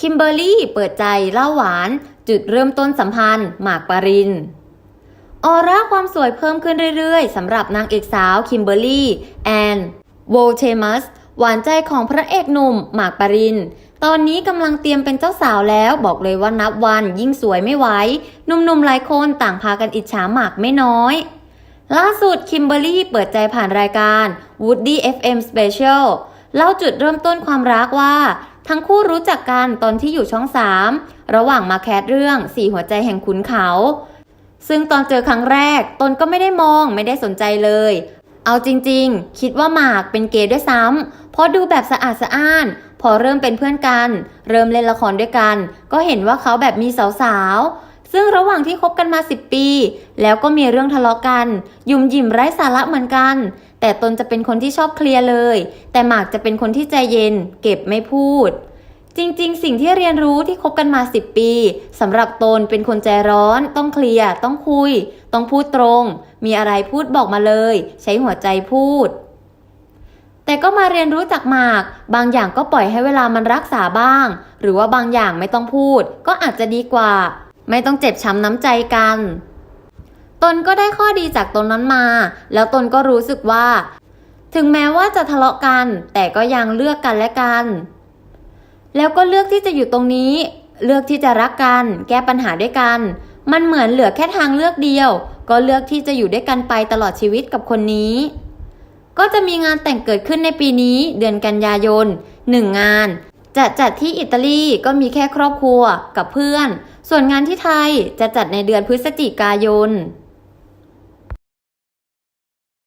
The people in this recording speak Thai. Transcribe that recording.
คิมเบอร์รี่เปิดใจเล่าหวาน จุดเริ่มต้นสัมพันธ์หมากปาริน ออร่าความสวยเพิ่มขึ้นเรื่อยๆสำหรับนางเอกสาวคิมเบอร์รี่แอนโวเทมัสหวานใจของพระเอกหนุ่มหมากปาริน ตอนนี้กำลังเตรียมเป็นเจ้าสาวแล้วบอกเลยว่านับวันยิ่งสวยไม่ไหวหนุ่มๆหลายคนต่างพากันอิจฉาหมากไม่น้อยล่าสุดคิมเบอร์รี่เปิดใจผ่านรายการ Woody FM Special เล่าจุดเริ่มต้นความรักว่า ทั้งคู่รู้จักกันตอนที่อยู่ช่องสามระหว่างมาแคสเรื่องสี่หัวใจแห่งขุนเขา ซึ่งตอนเจอครั้งแรกตนก็ไม่ได้มองไม่ได้สนใจเลย เอาจริงๆ คิดว่าหมากเป็นเกย์ด้วยซ้ำเพราะดูแบบสะอาดสะอ้าน พอเริ่มเป็นเพื่อนกัน เริ่มเล่นละครด้วยกัน ก็เห็นว่าเขาแบบมีสาวๆ ซึ่งระหว่างที่คบกันมา 10 ปี แล้วก็มีเรื่องทะเลาะกัน ยุ่มหยิมไร้สาระเหมือนกัน แต่ตนจะเป็นคนที่ชอบเคลียร์เลย แต่หมากจะเป็นคนที่ใจเย็น เก็บไม่พูด จริงๆ สิ่งที่เรียนรู้ที่คบกันมา 10 ปีสำหรับตนเป็นคนใจร้อน ต้องเคลียร์ต้องคุย ต้องพูดตรง มีอะไรพูดบอกมาเลย ใช้หัวใจพูดแต่ก็มาเรียนรู้จากหมาก บางอย่างก็ปล่อยให้เวลามันรักษาบ้าง หรือว่าบางอย่างไม่ต้องพูด ก็อาจจะดีกว่า ไม่ต้องเจ็บช้ำน้ำใจกัน ตนก็ได้ข้อดีจากตนนั้นมา แล้วตนก็รู้สึกว่า ถึงแม้ว่าจะทะเลาะกัน แต่ก็ยังเลือกกันและกัน แล้วก็เลือกที่จะอยู่ตรงนี้ เลือกที่จะรักกัน แก้ปัญหาด้วยกัน มันเหมือนเหลือแค่ทางเลือกเดียว ก็เลือกที่จะอยู่ด้วยกันไปตลอดชีวิตกับคนนี้ ก็จะมีงานแต่งเกิดขึ้นในปีนี้ เดือนกันยายนหนึ่งงานจะจัดที่อิตาลีก็มีแค่ครอบครัวกับเพื่อน ส่วนงานที่ไทยจะจัดในเดือนพฤศจิกายน